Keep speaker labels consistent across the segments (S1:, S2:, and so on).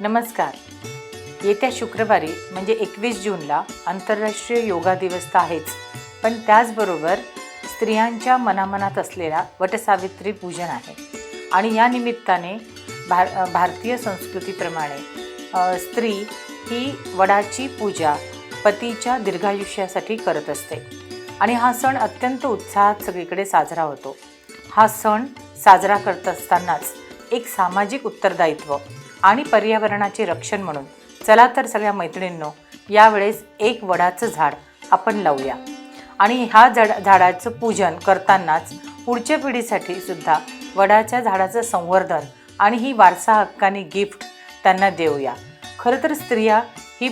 S1: नमस्कार. येत्या शुक्रवारी म्हणजे एकवीस जूनला आंतरराष्ट्रीय योगा दिवस तर आहेच पण त्याचबरोबर स्त्रियांच्या मनामनात असलेला वटसावित्री पूजन आहे. आणि या निमित्ताने भार भारतीय संस्कृतीप्रमाणे स्त्री ही वडाची पूजा पतीच्या दीर्घायुष्यासाठी करत असते. आणि हा सण अत्यंत उत्साहात सगळीकडे साजरा होतो. हा सण साजरा करत असतानाच एक सामाजिक उत्तरदायित्व आणि पर्यावरणाचे रक्षण म्हणून. चला तर सगळ्या मैत्रिणींनो यावेळेस एक वडाचं झाड आपण लावूया. आणि ह्या झाड झाडाचं पूजन करतानाच पुढच्या पिढीसाठी सुद्धा वडाच्या झाडाचं संवर्धन आणि ही वारसा हक्काने गिफ्ट त्यांना देऊया. खरं तर स्त्रिया ही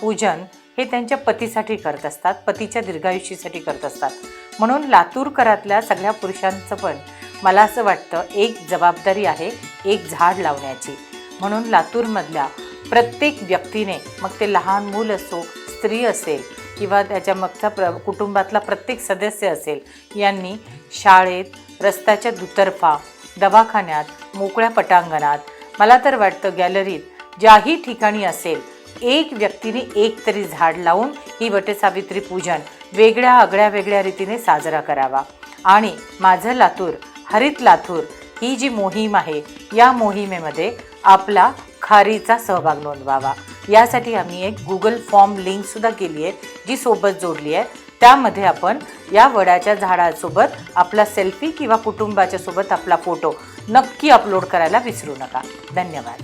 S1: पूजन हे त्यांच्या पतीसाठी करत असतात पतीच्या दीर्घायुष्यासाठी करत असतात. म्हणून लातूरकरातल्या सगळ्या पुरुषांचं पण मला असं वाटतं एक जबाबदारी आहे एक झाड लावण्याची. म्हणून लातूरमधल्या प्रत्येक व्यक्तीने मग ते लहान मूल असो स्त्री असेल किंवा त्याच्या मागचा प्र कुटुंबातला प्रत्येक सदस्य असेल यांनी शाळेत रस्त्याच्या दुतर्फा दवाखान्यात मोकळ्या पटांगणात मला तर वाटतं गॅलरीत ज्याही ठिकाणी असेल एक व्यक्तीने एक तरी झाड लावून ही वटसावित्री पूजन वेगळ्या आगळ्या वेगळ्या रीतीने साजरा करावा. आणि माझं लातूर हरित लातूर ही जी मोहीम आहे या मोहिमेमध्ये आपला खारीचा सहभाग नोंदवावा. यासाठी आम्ही एक गुगल फॉर्म लिंकसुद्धा केली आहे जी सोबत जोडली आहे. त्यामध्ये आपण या वडाच्या झाडासोबत आपला सेल्फी किंवा कुटुंबाच्या सोबत आपला फोटो नक्की अपलोड करायला विसरू नका. धन्यवाद.